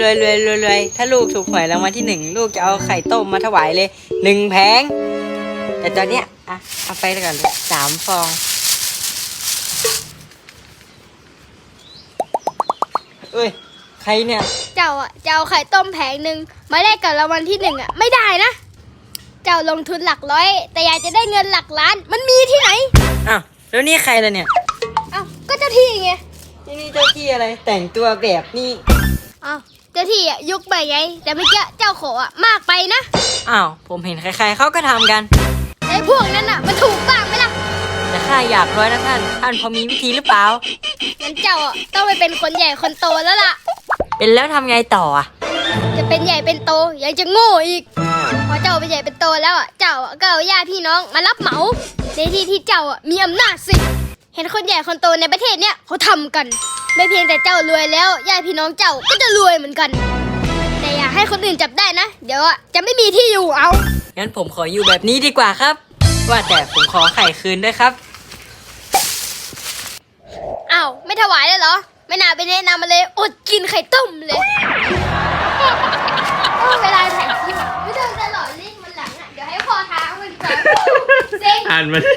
รวยรวยรวยรวยถ้าลูกถูกหวยรางวัลที่หนึ่งลูกจะเอาไข่ต้มมาถวายเลยหนึ่งแผง แต่ตอนเนี้ยอะเอาไปก่อนเลยสามฟองเอ้ยใครเนี่ย เจ้าอะจะเอาไข่ต้มแผงหนึ่งมาแลกกับรางวัลที่หนึ่งอะไม่ได้นะ เจ้าลงทุนหลักร้อย แต่อยากจะได้เงินหลักล้าน มันมีที่ไหนอ้าวแล้วนี่ใครล่ะเนี่ย เอ้าก็เจ้าที่ไงนี่นี่เจ้าที่อะไรแต่งตัวแบบนี้เอ้าเจ้าที่อะยุกไปไง แต่เมื่อกี้เจ้าขออะมากไปนะอ้าวผมเห็นใครๆเขาก็ทำกัน ไอ้พวกนั้นอะมันถูกบ้างไหมล่ะแต่ข้าอยากรวยนะท่าน ท่านพอมีวิธีหรือเปล่า งั้นเจ้าอะต้องไปเป็นคนใหญ่คนโตแล้วล่ะ เป็นแล้วทำไงต่ออะ จะเป็นใหญ่เป็นโตยังจะโง่อีก พอเจ้าเป็นใหญ่เป็นโตแล้วอะเจ้าอะก็เอาญาติพี่น้องมารับเหมาในที่ที่เจ้าอะมีอำนาจสิ เห็นคนใหญ่คนโตในประเทศเนี้ยเขาทำกัน ไม่เพียงแต่เจ้ารวยแล้วญาติพี่น้องเจ้าก็จะรวยเหมือนกัน แต่อย่าให้คนอื่นจับได้นะ เดี๋ยวอะจะไม่มีที่อยู่เอา งั้นผมขออยู่แบบนี้ดีกว่าครับ ว่าแต่ผมขอไข่คืนด้วยครับ อ้าว ไม่ถวายเลยเหรอ ไม่น่าไปแนะนำมาเลย อดกินไข่ต้มเลยโอ้เวลาถ่ายคลิปอะไม่เดินตลอดเลยมันหลังอะ เดี๋ยวให้พอทางมันก่อนเซ็ง อ่านมาดิ